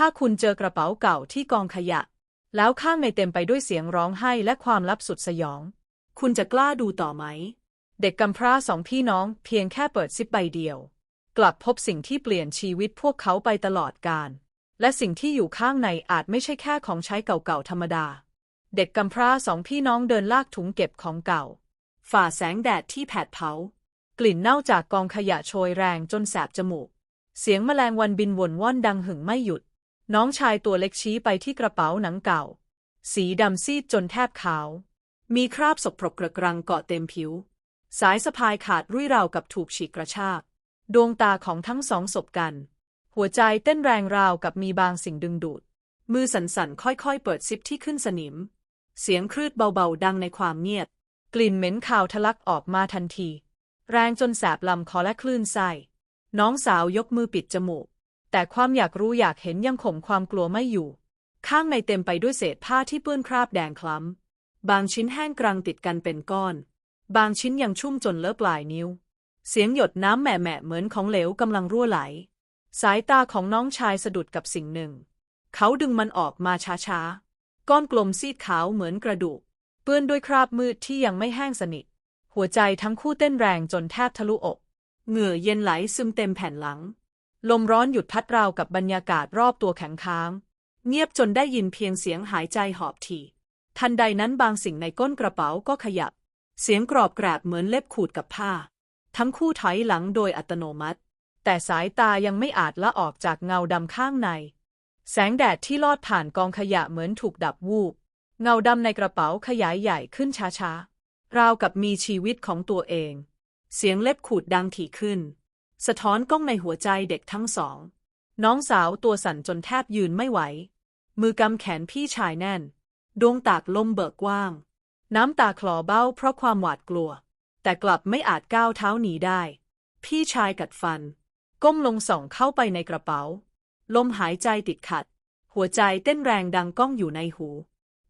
ถ้าคุณเจอกระเป๋าเก่าที่กองขยะ แล้วข้างในเต็มไปด้วยเสียงร้องไห้และความลับสุดสยอง คุณจะกล้าดูต่อไหม เด็กกำพร้าสองพี่น้องเพียงแค่เปิดซิปใบเดียว กลับพบสิ่งที่เปลี่ยนชีวิตพวกเขาไปตลอดกาลและสิ่งที่อยู่ข้างในอาจไม่ใช่แค่ของใช้เก่าๆธรรมดา เด็กกำพร้าสองพี่น้องเดินลากถุงเก็บของเก่า ฝ่าแสงแดดที่แผดเผา กลิ่นเน่าจากกองขยะโชยแรงจนแสบจมูก เสียงแมลงวันบินวนว่อนดังหึ่งไม่หยุด น้องชายตัวเล็กชี้ไปที่กระเป๋าหนังเก่า สีดำซีดจนแทบขาว มีคราบสกปรกกระกรังเกาะเต็มผิว สายสะพายขาดรุ่ยราวกับถูกฉีกกระชาก ดวงตาของทั้งสองสบกัน หัวใจเต้นแรงราวกับมีบางสิ่งดึงดูด มือสั่นๆค่อยๆเปิดซิปที่ขึ้นสนิม เสียงครืดเบาๆดังในความเงียบ กลิ่นเหม็นคาวทะลักออกมาทันที แรงจนแสบลำคอและคลื่นไส้น้องสาวยกมือปิดจมูก แต่ความอยากรู้อยากเห็นยังข่มความกลัวไม่อยู่ ข้างในเต็มไปด้วยเศษผ้าที่เปื้อนคราบแดงคล้ำ บางชิ้นแห้งกรังติดกันเป็นก้อน บางชิ้นยังชุ่มจนเลอะปลายนิ้ว เสียงหยดน้ำแหม่ๆเหมือนของเหลวกำลังรั่วไหล สายตาของน้องชายสะดุดกับสิ่งหนึ่ง เขาดึงมันออกมาช้าๆ ก้อนกลมซีดขาวเหมือนกระดูก เปื้อนด้วยคราบมืดที่ยังไม่แห้งสนิท หัวใจทั้งคู่เต้นแรงจนแทบทะลุอก เหงื่อเย็นไหลซึมเต็มแผ่นหลัง ลมร้อนหยุดพัดราวกับบรรยากาศรอบตัวแข็งค้าง เงียบจนได้ยินเพียงเสียงหายใจหอบถี่ ทันใดนั้นบางสิ่งในก้นกระเป๋าก็ขยับ เสียงกรอบแกรบเหมือนเล็บขูดกับผ้า ทั้งคู่ถอยหลังโดยอัตโนมัติ แต่สายตายังไม่อาจละออกจากเงาดำข้างใน แสงแดดที่ลอดผ่านกองขยะเหมือนถูกดับวูบ เงาดำในกระเป๋าขยายใหญ่ขึ้นช้าๆ ราวกับมีชีวิตของตัวเอง เสียงเล็บขูดดังถี่ขึ้น สะท้อนกล้องในหัวใจเด็กทั้งสอง น้องสาวตัวสั่นจนแทบยืนไม่ไหว มือกำแขนพี่ชายแน่น ดวงตากลมเบิกกว้าง น้ำตาคลอเบ้าเพราะความหวาดกลัว แต่กลับไม่อาจก้าวเท้าหนีได้ พี่ชายกัดฟัน ก้มลงส่องเข้าไปในกระเป๋า ลมหายใจติดขัด หัวใจเต้นแรงดังก้องอยู่ในหู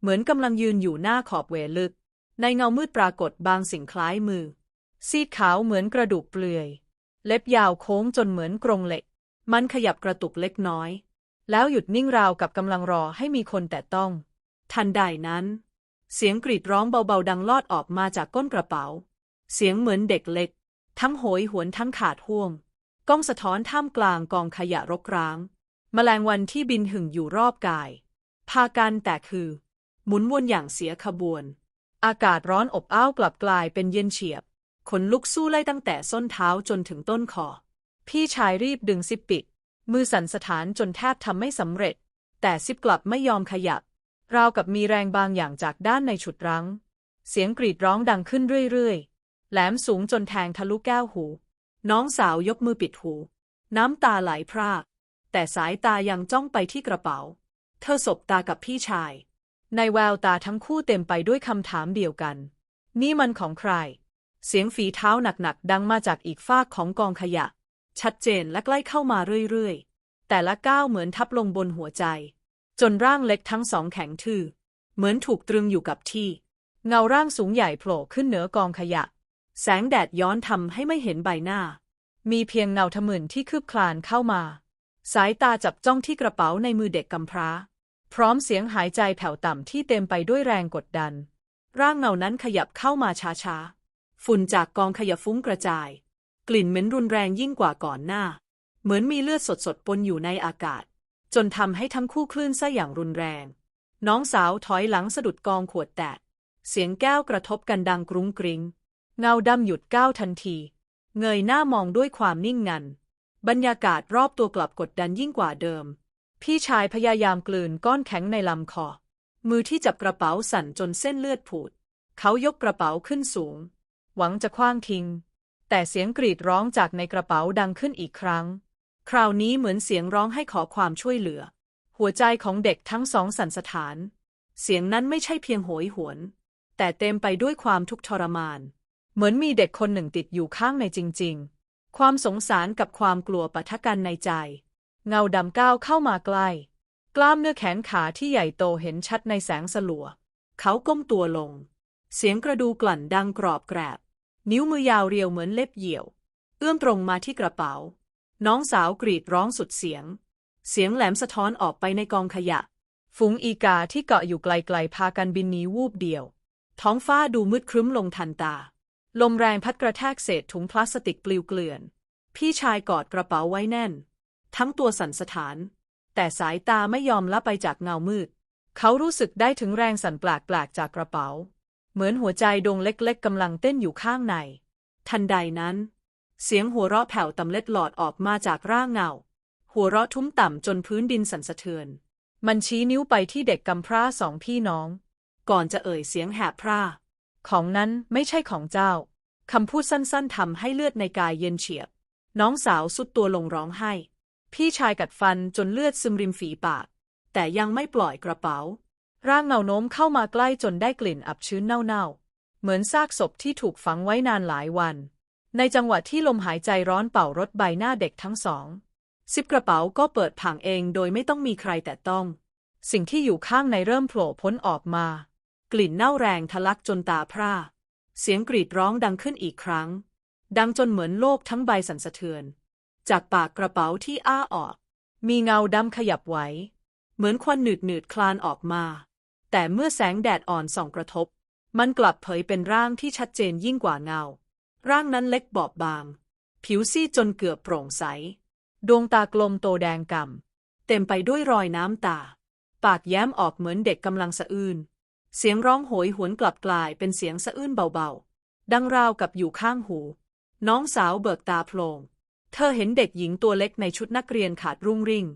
เหมือนกำลังยืนอยู่หน้าขอบเวลึก ในเงามืดปรากฏบางสิ่งคล้ายมือ ซีดขาวเหมือนกระดูกเปลือย เล็บยาวโค้งจนเหมือนกรงเหล็ก มันขยับกระตุกเล็กน้อย แล้วหยุดนิ่งราวกับกำลังรอให้มีคนแต่ต้อง ทันใดนั้น เสียงกรีดร้องเบาๆดังลอดออกมาจากก้นกระเป๋า เสียงเหมือนเด็กเล็ก ทั้งโหยหวนทั้งขาดห่วง ก้องสะท้อนท่ามกลางกองขยะรกร้าง แมลงวันที่บินหึ่งอยู่รอบกาย พากันแต่คือ หมุนวนอย่างเสียขบวน อากาศร้อนอบอ้าวกลับกลายเป็นเย็นเฉียบ ขนลุกสู้ไล่ตั้งแต่ส้นเท้าจนถึงต้นคอ พี่ชายรีบดึงซิปปิด มือสั่นสถานจนแทบทำไม่สำเร็จ แต่ซิปกลับไม่ยอมขยับ ราวกับมีแรงบางอย่างจากด้านในฉุดรั้ง เสียงกรีดร้องดังขึ้นเรื่อยๆ แหลมสูงจนแทงทะลุแก้วหู น้องสาวยกมือปิดหู น้ำตาไหลพราก แต่สายตายังจ้องไปที่กระเป๋า เธอสบตากับพี่ชาย ในแววตาทั้งคู่เต็มไปด้วยคำถามเดียวกัน นี่มันของใคร เสียงฝีเท้าหนักๆ ดังมาจากอีกฟากของกองขยะ ชัดเจนและใกล้เข้ามาเรื่อยๆ แต่ละก้าวเหมือนทับลงบนหัวใจ จนร่างเล็กทั้งสองแข็งทื่อ เหมือนถูกตรึงอยู่กับที่ เงาร่างสูงใหญ่โผล่ขึ้นเหนือกองขยะ แสงแดดย้อนทำให้ไม่เห็นใบหน้า มีเพียงเงาทะมึนที่คืบคลานเข้ามา สายตาจับจ้องที่กระเป๋าในมือเด็กกำพร้า พร้อมเสียงหายใจแผ่วต่ำที่เต็มไปด้วยแรงกดดัน ร่างเงานั้นขยับเข้ามาช้าๆ ฝุ่นจากกองขยะฟุ้งกระจาย กลิ่นเหม็นรุนแรงยิ่งกว่าก่อนหน้า เหมือนมีเลือดสดๆปนอยู่ในอากาศ จนทำให้ทั้งคู่คลื่นไส้อย่างรุนแรง น้องสาวถอยหลังสะดุดกองขวดแตก เสียงแก้วกระทบกันดังกรุ้งกริ้ง เงาดำหยุดก้าวทันที เงยหน้ามองด้วยความนิ่งงัน บรรยากาศรอบตัวกลับกดดันยิ่งกว่าเดิม พี่ชายพยายามกลืนก้อนแข็งในลำคอ มือที่จับกระเป๋าสั่นจนเส้นเลือดผุดเขายกกระเป๋าขึ้นสูง หวังจะคว้างทิ้งแต่เสียงกรีดร้องจากในกระเป๋าดังขึ้นอีกครั้ง คราวนี้เหมือนเสียงร้องให้ขอความช่วยเหลือ หัวใจของเด็กทั้งสองสั่นสะท้าน เสียงนั้นไม่ใช่เพียงโหยหวน แต่เต็มไปด้วยความทุกข์ทรมาน เหมือนมีเด็กคนหนึ่งติดอยู่ข้างในจริง ๆ ความสงสารกับความกลัวปะทะกันในใจ เงาดำก้าวเข้ามาใกล้ กล้ามเนื้อแขนขาที่ใหญ่โตเห็นชัดในแสงสลัว เขาก้มตัวลงเสียงกระดูกลั่นดังกรอบแกรบ นิ้วมือยาวเรียวเหมือนเล็บเหี่ยว เอื้อมตรงมาที่กระเป๋า น้องสาวกรีดร้องสุดเสียง เสียงแหลมสะท้อนออกไปในกองขยะ ฝูงอีกาที่เกาะอยู่ไกลๆพากันบินหนีวูบเดียว ท้องฟ้าดูมืดครึ้มลงทันตา ลมแรงพัดกระแทกเศษถุงพลาสติกปลิวเกลื่อน พี่ชายกอดกระเป๋าไว้แน่น ทั้งตัวสั่นสะท้าน แต่สายตาไม่ยอมละไปจากเงามืด เขารู้สึกได้ถึงแรงสั่นแปลกๆจากกระเป๋า เหมือนหัวใจดวงเล็กๆกำลังเต้นอยู่ข้างใน ทันใดนั้น เสียงหัวเราะแผ่วตำเล็ดหลอดออกมาจากร่างเงา หัวเราะทุ้มต่ำจนพื้นดินสั่นสะเทือน มันชี้นิ้วไปที่เด็กกำพร้าสองพี่น้อง ก่อนจะเอ่ยเสียงแหบพร่า ของนั้นไม่ใช่ของเจ้า คำพูดสั้นๆทำให้เลือดในกายเย็นเฉียบ น้องสาวสุดตัวลงร้องไห้ พี่ชายกัดฟันจนเลือดซึมริมฝีปาก แต่ยังไม่ปล่อยกระเป๋า ร่างเงาโน้มเข้ามาใกล้จนได้กลิ่นอับชื้นเน่าๆ เหมือนซากศพที่ถูกฝังไว้นานหลายวัน ในจังหวะที่ลมหายใจร้อนเป่ารถใบหน้าเด็กทั้งสองซิปกระเป๋าก็เปิดผังเองโดยไม่ต้องมีใครแต่ต้อง สิ่งที่อยู่ข้างในเริ่มโผล่พ้นออกมา กลิ่นเน่าแรงทะลักจนตาพร่า เสียงกรีดร้องดังขึ้นอีกครั้ง ดังจนเหมือนโลกทั้งใบสั่นสะเทือน จากปากกระเป๋าที่อ้าออก มีเงาดำขยับไหวเหมือนควันหนืดหนืดๆคลานออกมา แต่เมื่อแสงแดดอ่อนส่องกระทบ มันกลับเผยเป็นร่างที่ชัดเจนยิ่งกว่าเงา ร่างนั้นเล็กบอบบาง ผิวซีดจนเกือบโปร่งใส ดวงตากลมโตแดงกำเต็มไปด้วยรอยน้ำตา ปากแย้มออกเหมือนเด็กกำลังสะอื้น เสียงร้องโหยหวนกลับกลายเป็นเสียงสะอื้นเบาๆ ดังราวกับอยู่ข้างหู น้องสาวเบิกตาโพลงเธอเห็นเด็กหญิงตัวเล็กในชุดนักเรียนขาดรุ่งริ่ง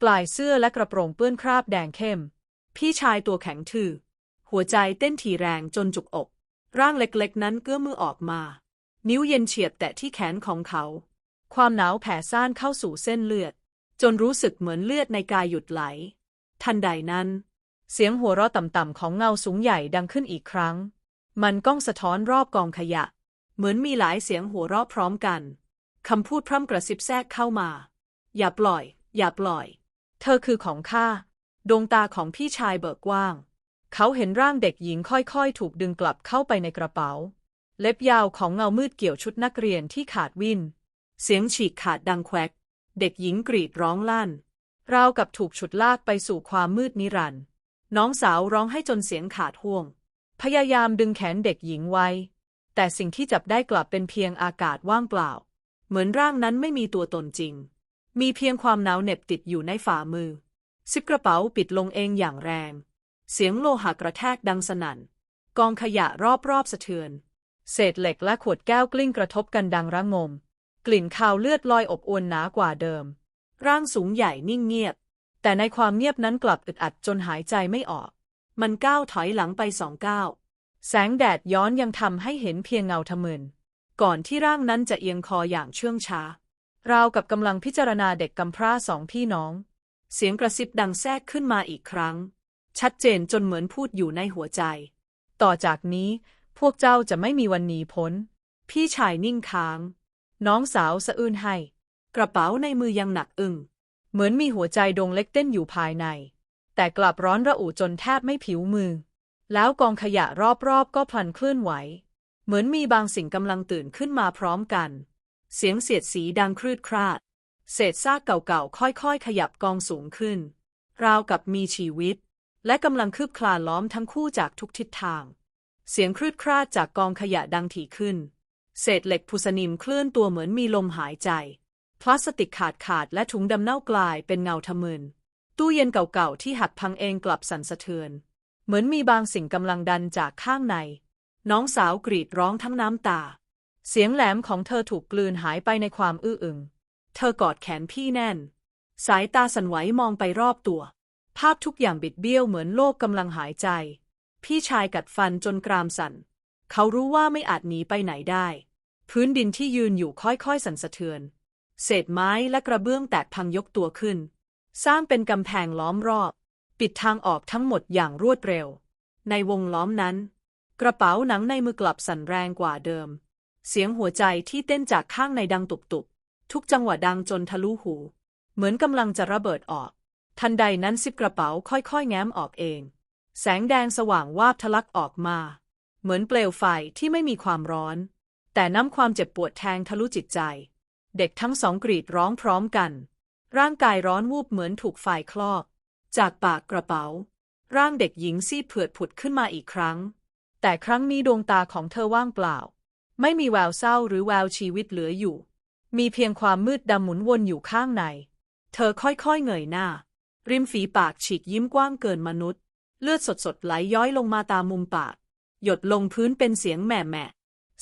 ปลายเสื้อและกระโปรงเปื้อนคราบแดงเข้ม พี่ชายตัวแข็งทื่อ หัวใจเต้นถี่แรงจนจุกอก ร่างเล็กๆ นั้นเกื้อมือออกมา นิ้วเย็นเฉียบแตะที่แขนของเขา ความหนาวแผ่ซ่านเข้าสู่เส้นเลือด จนรู้สึกเหมือนเลือดในกายหยุดไหล ทันใดนั้น เสียงหัวเราะต่ำๆของเงาสูงใหญ่ดังขึ้นอีกครั้ง มันก้องสะท้อนรอบกองขยะ เหมือนมีหลายเสียงหัวเราะพร้อมกันคำพูดพร่ำกระซิบแทรกเข้ามา อย่าปล่อย อย่าปล่อย เธอคือของข้า ดวงตาของพี่ชายเบิกกว้าง เขาเห็นร่างเด็กหญิงค่อยๆ ถูกดึงกลับเข้าไปในกระเป๋า เล็บยาวของเงามืดเกี่ยวชุดนักเรียนที่ขาดวิน เสียงฉีกขาดดังแควก เด็กหญิงกรีดร้องลั่น ราวกับถูกฉุดลากไปสู่ความมืดนิรันดร์ น้องสาวร้องให้จนเสียงขาดห่วง พยายามดึงแขนเด็กหญิงไว้ แต่สิ่งที่จับได้กลับเป็นเพียงอากาศว่างเปล่า เหมือนร่างนั้นไม่มีตัวตนจริง มีเพียงความหนาวเหน็บติดอยู่ในฝ่ามือ ซิปกระเป๋าปิดลงเองอย่างแรง เสียงโลหะกระแทกดังสนั่น กองขยะรอบๆสะเทือน เศษเหล็กและขวดแก้วกลิ้งกระทบกันดังระงม กลิ่นคาวเลือดลอยอบอวนหนากว่าเดิม ร่างสูงใหญ่นิ่งเงียบ แต่ในความเงียบนั้นกลับอึดอัดจนหายใจไม่ออก มันก้าวถอยหลังไปสองก้าว แสงแดดย้อนยังทำให้เห็นเพียงเงาทะมึน ก่อนที่ร่างนั้นจะเอียงคออย่างเชื่องช้าราวกับกำลังพิจารณาเด็กกำพร้าสองพี่น้อง เสียงกระซิบดังแทรกขึ้นมาอีกครั้ง ชัดเจนจนเหมือนพูดอยู่ในหัวใจ ต่อจากนี้พวกเจ้าจะไม่มีวันหนีพ้น พี่ชายนิ่งค้าง น้องสาวสะอื้นให้ กระเป๋าในมือยังหนักอึ้งเหมือนมีหัวใจดวงเล็กเต้นอยู่ภายใน แต่กลับร้อนระอุจนแทบไม่ผิวมือ แล้วกองขยะรอบๆก็พลันเคลื่อนไหว เหมือนมีบางสิ่งกำลังตื่นขึ้นมาพร้อมกัน เสียงเสียดสีดังครืดคราด เศษซากเก่าๆ ค่อยๆ ขยับกองสูงขึ้น ราวกับมีชีวิต และกำลังคืบคลานล้อมทั้งคู่จากทุกทิศทาง เสียงครืดคราดจากกองขยะดังถี่ขึ้น เศษเหล็กพุสนิมเคลื่อนตัวเหมือนมีลมหายใจ พลาสติกขาดขาดและถุงดำเน่ากลายเป็นเงาทะมึน ตู้เย็นเก่าๆ ที่หักพังเองกลับสั่นสะเทือน เหมือนมีบางสิ่งกำลังดันจากข้างใน น้องสาวกรีดร้องทั้งน้ำตา เสียงแหลมของเธอถูกกลืนหายไปในความอื้ออึง เธอกอดแขนพี่แน่น สายตาสั่นไหวมองไปรอบตัว ภาพทุกอย่างบิดเบี้ยวเหมือนโลกกำลังหายใจ พี่ชายกัดฟันจนกรามสั่น เขารู้ว่าไม่อาจหนีไปไหนได้ พื้นดินที่ยืนอยู่ค่อยๆ สั่นสะเทือน เศษไม้และกระเบื้องแตกพังยกตัวขึ้น สร้างเป็นกำแพงล้อมรอบ ปิดทางออกทั้งหมดอย่างรวดเร็ว ในวงล้อมนั้น กระเป๋าหนังในมือกลับสั่นแรงกว่าเดิม เสียงหัวใจที่เต้นจากข้างในดังตุบๆ ทุกจังหวะดังจนทะลุหู เหมือนกำลังจะระเบิดออก ทันใดนั้นซิปกระเป๋าค่อยๆ แง้มออกเอง แสงแดงสว่างวาบทะลักออกมา เหมือนเปลวไฟที่ไม่มีความร้อน แต่น้ำความเจ็บปวดแทงทะลุจิตใจ เด็กทั้งสองกรีดร้องพร้อมกัน ร่างกายร้อนวูบเหมือนถูกไฟคลอก จากปากกระเป๋า ร่างเด็กหญิงซีดเผือดผุดขึ้นมาอีกครั้ง แต่ครั้งนี้ดวงตาของเธอว่างเปล่า ไม่มีแววเศร้าหรือแววชีวิตเหลืออยู่ มีเพียงความมืดดำหมุนวนอยู่ข้างใน เธอค่อยๆเงยหน้า ริมฝีปากฉีกยิ้มกว้างเกินมนุษย์ เลือดสดๆไหลย้อยลงมาตามมุมปาก หยดลงพื้นเป็นเสียงแหม่แหม่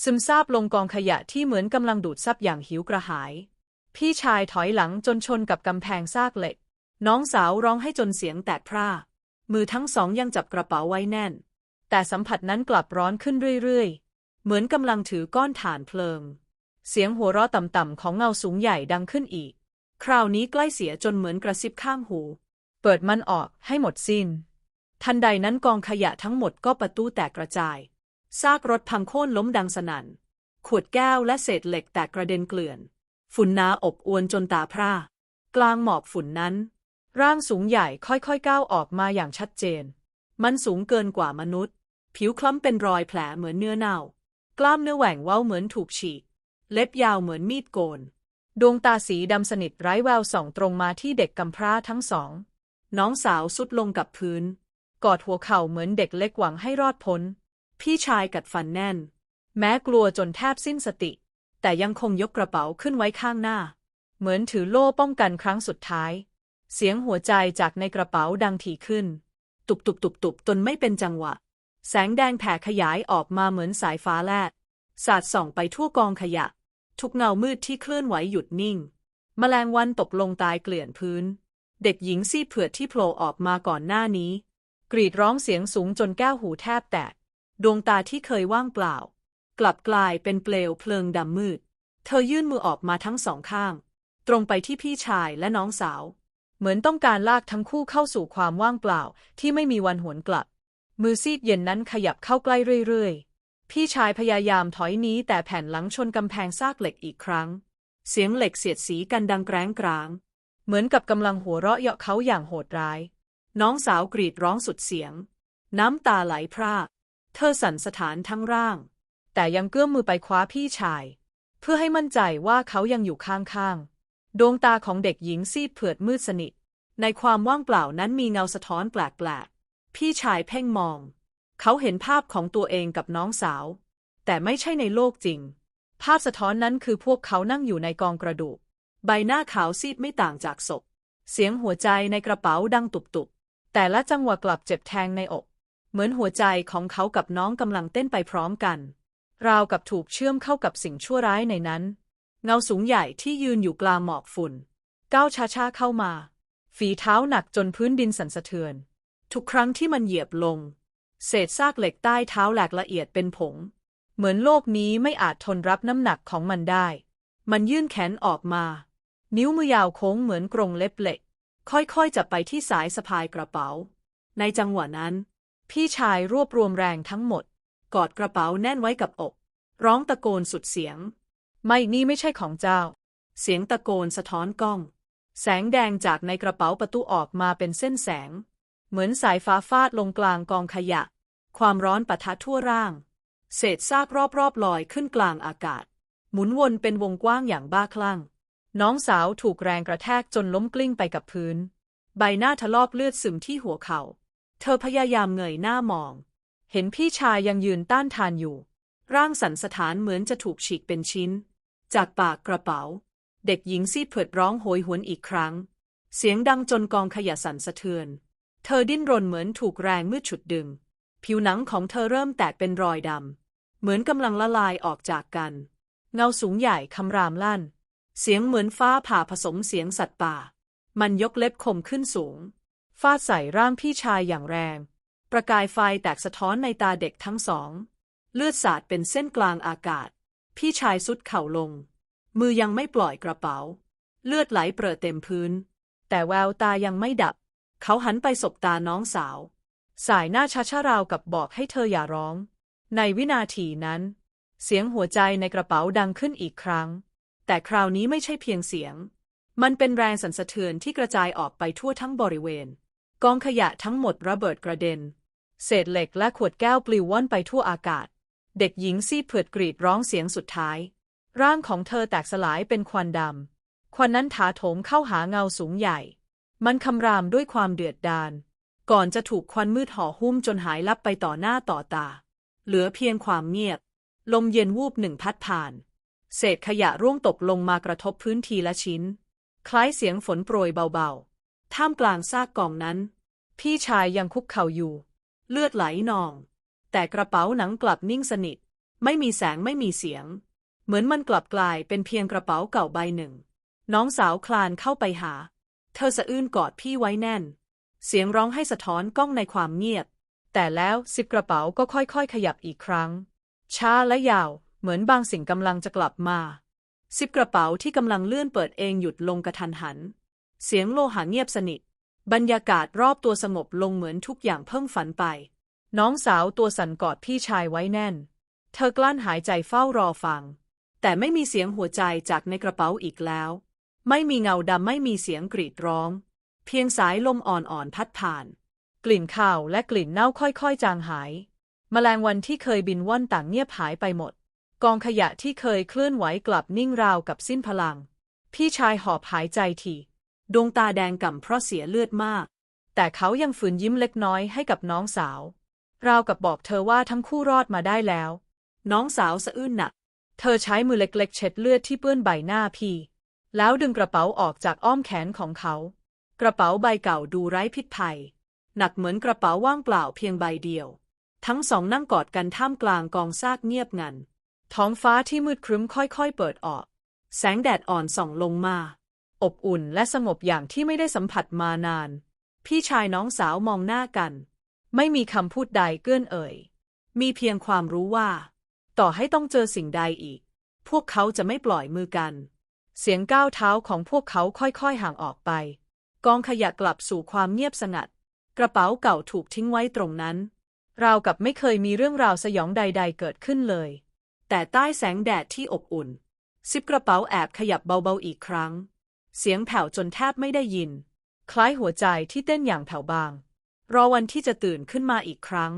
ซึมซาบลงกองขยะที่เหมือนกำลังดูดซับอย่างหิวกระหาย พี่ชายถอยหลังจนชนกับกำแพงซากเหล็ก น้องสาวร้องให้จนเสียงแตกพร่า มือทั้งสองยังจับกระเป๋าไว้แน่น แต่สัมผัสนั้นกลับร้อนขึ้นเรื่อยๆ เหมือนกำลังถือก้อนถ่านเพลิง เสียงหัวเราะต่ำๆของเงาสูงใหญ่ดังขึ้นอีก คราวนี้ใกล้เสียจนเหมือนกระซิบข้างหู เปิดมันออกให้หมดสิน้น ทันใดนั้นกองขยะทั้งหมดก็ประตูแตกกระจาย ซากรถพังโค่นล้มดังสนั่น ขวดแก้วและเศษเหล็กแตกกระเด็นเกลื่อน ฝุ่นหนาอบอวนจนตาพร่า กลางหมอกฝุ่นนั้น ร่างสูงใหญ่ค่อยๆก้าวออกมาอย่างชัดเจน มันสูงเกินกว่ามนุษย์ ผิวคล้ำเป็นรอยแผลเหมือนเนื้อเน่า กล้ามเนื้อแหว่งเว้าเหมือนถูกฉีก เล็บยาวเหมือนมีดโกน ดวงตาสีดำสนิทไร้แววส่องตรงมาที่เด็กกำพร้าทั้งสอง น้องสาวสุดลงกับพื้น กอดหัวเข่าเหมือนเด็กเล็กหวังให้รอดพ้น พี่ชายกัดฟันแน่น แม้กลัวจนแทบสิ้นสติ แต่ยังคงยกกระเป๋าขึ้นไว้ข้างหน้า เหมือนถือโล่ป้องกันครั้งสุดท้าย เสียงหัวใจจากในกระเป๋าดังถี่ขึ้น ตุบตุบตุบตุบจนไม่เป็นจังหวะ แสงแดงแผ่ขยายออกมาเหมือนสายฟ้าแลบสาดส่องไปทั่วกองขยะ ทุกเงามืดที่เคลื่อนไหวหยุดนิ่งแมลงวันตกลงตายเกลื่อนพื้น เด็กหญิงซีดเผือดที่โผล่ออกมาก่อนหน้านี้ กรีดร้องเสียงสูงจนแก้วหูแทบแตก ดวงตาที่เคยว่างเปล่า กลับกลายเป็นเปลวเพลิงดำมืด เธอยื่นมือออกมาทั้งสองข้าง ตรงไปที่พี่ชายและน้องสาว เหมือนต้องการลากทั้งคู่เข้าสู่ความว่างเปล่าที่ไม่มีวันหวนกลับ มือซีดเย็นนั้นขยับเข้าใกล้เรื่อยๆ พี่ชายพยายามถอยหนีแต่แผ่นหลังชนกำแพงซากเหล็กอีกครั้ง เสียงเหล็กเสียดสีกันดังแกร้งกราง เหมือนกับกำลังหัวเราะเยาะเขาอย่างโหดร้าย น้องสาวกรีดร้องสุดเสียง น้ำตาไหลพรากเธอสั่นสถานทั้งร่าง แต่ยังเกื้อมมือไปคว้าพี่ชาย เพื่อให้มั่นใจว่าเขายังอยู่ข้างๆดวงตาของเด็กหญิงซีดเผือดมืดสนิท ในความว่างเปล่านั้นมีเงาสะท้อนแปลกๆพี่ชายเพ่งมอง เขาเห็นภาพของตัวเองกับน้องสาว แต่ไม่ใช่ในโลกจริง ภาพสะท้อนนั้นคือพวกเขานั่งอยู่ในกองกระดูก ใบหน้าขาวซีดไม่ต่างจากศพ เสียงหัวใจในกระเป๋าดังตุบๆ แต่ละจังหวะกลับเจ็บแทงในอก เหมือนหัวใจของเขากับน้องกำลังเต้นไปพร้อมกัน ราวกับถูกเชื่อมเข้ากับสิ่งชั่วร้ายในนั้น เงาสูงใหญ่ที่ยืนอยู่กลางหมอกฝุ่น ก้าวช้าๆเข้ามา ฝีเท้าหนักจนพื้นดินสั่นสะเทือน ทุกครั้งที่มันเหยียบลง เศษซากเหล็กใต้เท้าแหลกละเอียดเป็นผง เหมือนโลกนี้ไม่อาจทนรับน้ำหนักของมันได้ มันยื่นแขนออกมา นิ้วมือยาวโค้งเหมือนกรงเล็บเหล็ก ค่อยๆจับไปที่สายสะพายกระเป๋า ในจังหวะนั้น พี่ชายรวบรวมแรงทั้งหมด กอดกระเป๋าแน่นไว้กับอก ร้องตะโกนสุดเสียง ไม่นี่ไม่ใช่ของเจ้า เสียงตะโกนสะท้อนกล้อง แสงแดงจากในกระเป๋าประตูออกมาเป็นเส้นแสง เหมือนสายฟ้าฟาดลงกลางกองขยะ ความร้อนปะทะทั่วร่าง เศษซากรอบๆลอยขึ้นกลางอากาศ หมุนวนเป็นวงกว้างอย่างบ้าคลั่ง น้องสาวถูกแรงกระแทกจนล้มกลิ้งไปกับพื้น ใบหน้าทะลอกเลือดซึมที่หัวเขา่า เธอพยายามเงยหน้ามอง เห็นพี่ชายยังยืนต้านทานอยู่ ร่างสันสถานเหมือนจะถูกฉีกเป็นชิ้น จากปากกระเป๋า เด็กหญิงซีดเผือดร้องโหยหวนอีกครั้ง เสียงดังจนกองขยะสั่นสะเทือน เธอดิ้นรนเหมือนถูกแรงมืดฉุดดึง ผิวหนังของเธอเริ่มแตกเป็นรอยดำ เหมือนกำลังละลายออกจากกัน เงาสูงใหญ่คำรามลั่น เสียงเหมือนฟ้าผ่าผสมเสียงสัตว์ป่า มันยกเล็บคมขึ้นสูง ฟาดใส่ร่างพี่ชายอย่างแรง ประกายไฟแตกสะท้อนในตาเด็กทั้งสอง เลือดสาดเป็นเส้นกลางอากาศ พี่ชายสุดเข่าลง มือยังไม่ปล่อยกระเป๋า เลือดไหลเปรอะเต็มพื้น แต่แววตายังไม่ดับ เขาหันไปสบตาน้องสาว สายหน้าช้าราวกับบอกให้เธออย่าร้อง ในวินาทีนั้น เสียงหัวใจในกระเป๋าดังขึ้นอีกครั้ง แต่คราวนี้ไม่ใช่เพียงเสียง มันเป็นแรงสั่นสะเทือนที่กระจายออกไปทั่วทั้งบริเวณ กองขยะทั้งหมดระเบิดกระเด็น เศษเหล็กและขวดแก้วปลิวว่อนไปทั่วอากาศ เด็กหญิงซีดเผือดกรีดร้องเสียงสุดท้าย ร่างของเธอแตกสลายเป็นควันดำควันนั้นถาโถมเข้าหาเงาสูงใหญ่ มันคำรามด้วยความเดือดดาล ก่อนจะถูกควันมืดห่อหุ้มจนหายลับไปต่อหน้าต่อตา เหลือเพียงความเงียบ ลมเย็นวูบหนึ่งพัดผ่าน เศษขยะร่วงตกลงมากระทบพื้นทีละชิ้น คล้ายเสียงฝนโปรยเบาๆ ท่ามกลางซากกล่องนั้น พี่ชายยังคุกเข่าอยู่ เลือดไหลนอง แต่กระเป๋าหนังกลับนิ่งสนิท ไม่มีแสงไม่มีเสียง เหมือนมันกลับกลายเป็นเพียงกระเป๋าเก่าใบหนึ่ง น้องสาวคลานเข้าไปหา เธอสะอื้นกอดพี่ไว้แน่น เสียงร้องให้สะท้อนก้องในความเงียบ แต่แล้วสิบกระเป๋าก็ค่อยๆ ขยับอีกครั้ง ช้าและยาว เหมือนบางสิ่งกำลังจะกลับมา สิบกระเป๋าที่กำลังเลื่อนเปิดเองหยุดลงกระทันหัน เสียงโลหะเงียบสนิท บรรยากาศรอบตัวสงบลงเหมือนทุกอย่างเพิ่งฝันไป น้องสาวตัวสั่นกอดพี่ชายไว้แน่น เธอกลั้นหายใจเฝ้ารอฟัง แต่ไม่มีเสียงหัวใจจากในกระเป๋าอีกแล้ว ไม่มีเงาดำไม่มีเสียงกรีดร้อง เพียงสายลมอ่อนๆพัดผ่าน กลิ่นข้าวและกลิ่นเน่าค่อยๆจางหาย แมลงวันที่เคยบินว่อนต่างเงียบหายไปหมด กองขยะที่เคยเคลื่อนไหวกลับนิ่งราวกับสิ้นพลัง พี่ชายหอบหายใจทีดวงตาแดงก่ำเพราะเสียเลือดมาก แต่เขายังฝืนยิ้มเล็กน้อยให้กับน้องสาว ราวกับบอกเธอว่าทั้งคู่รอดมาได้แล้ว น้องสาวสะอื้นหนัก เธอใช้มือเล็กๆ เช็ดเลือดที่เปื้อนใบหน้าพี่ แล้วดึงกระเป๋าออกจากอ้อมแขนของเขา กระเป๋าใบเก่าดูไร้พิษภัย หนักเหมือนกระเป๋าว่างเปล่าเพียงใบเดียว ทั้งสองนั่งกอดกันท่ามกลางกองซากเงียบงัน ท้องฟ้าที่มืดครึ้มค่อยๆเปิดออก แสงแดดอ่อนส่องลงมา อบอุ่นและสงบอย่างที่ไม่ได้สัมผัสมานาน พี่ชายน้องสาวมองหน้ากัน ไม่มีคำพูดใดเกื้อนเอ่ย มีเพียงความรู้ว่า ต่อให้ต้องเจอสิ่งใดอีก พวกเขาจะไม่ปล่อยมือกัน เสียงก้าวเท้าของพวกเขาค่อยๆห่างออกไป กองขยะกลับสู่ความเงียบสงัด กระเป๋าเก่าถูกทิ้งไว้ตรงนั้น ราวกับไม่เคยมีเรื่องราวสยองใด ๆ เกิดขึ้นเลย แต่ใต้แสงแดดที่อบอุ่น ซิปกระเป๋าแอบขยับเบาๆอีกครั้ง เสียงแผ่วจนแทบไม่ได้ยิน คล้ายหัวใจที่เต้นอย่างแผ่วบาง รอวันที่จะตื่นขึ้นมาอีกครั้ง